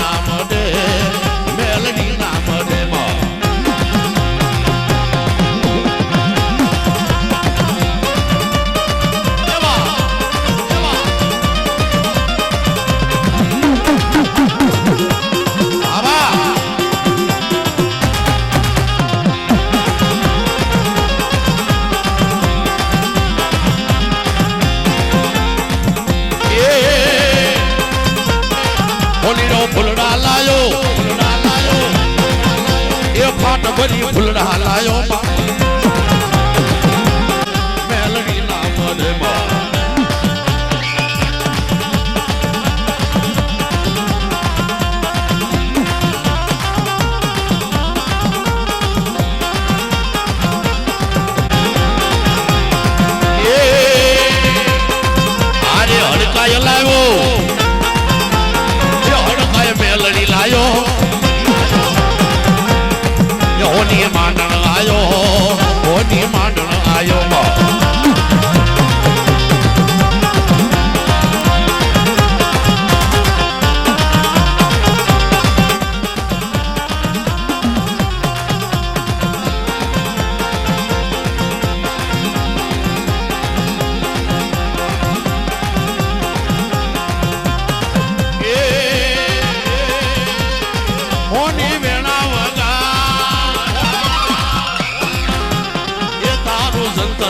I'm વરી ફૂલડા લાયો બા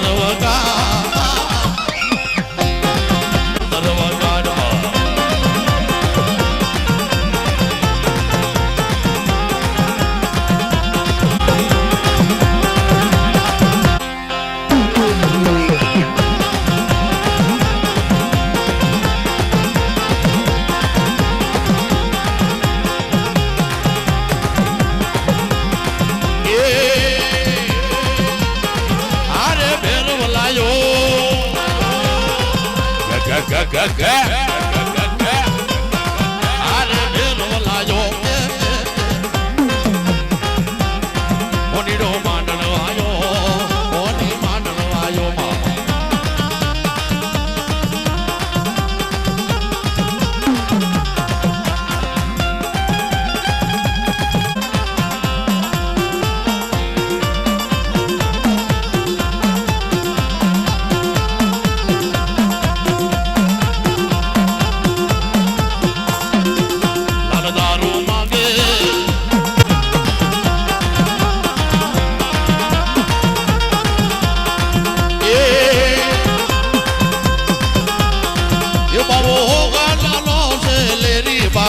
మనోకా cá.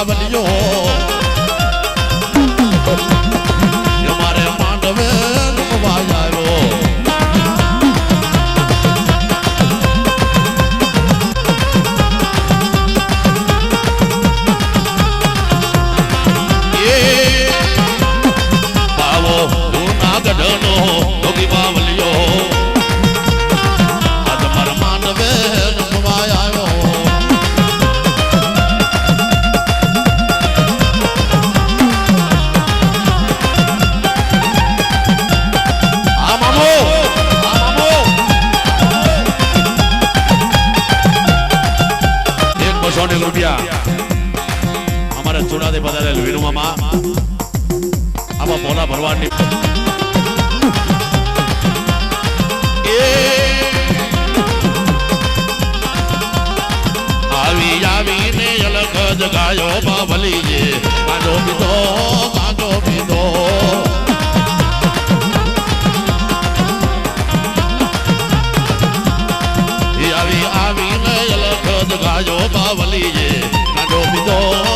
Lyon. દાદા ભરવાડની. આવી આવીને અલગ જગાયો બાબલી જે આજો પીધો આજો પીધો. આવી આવીને અલગ જગાયો બાબલી જે આજો પીધો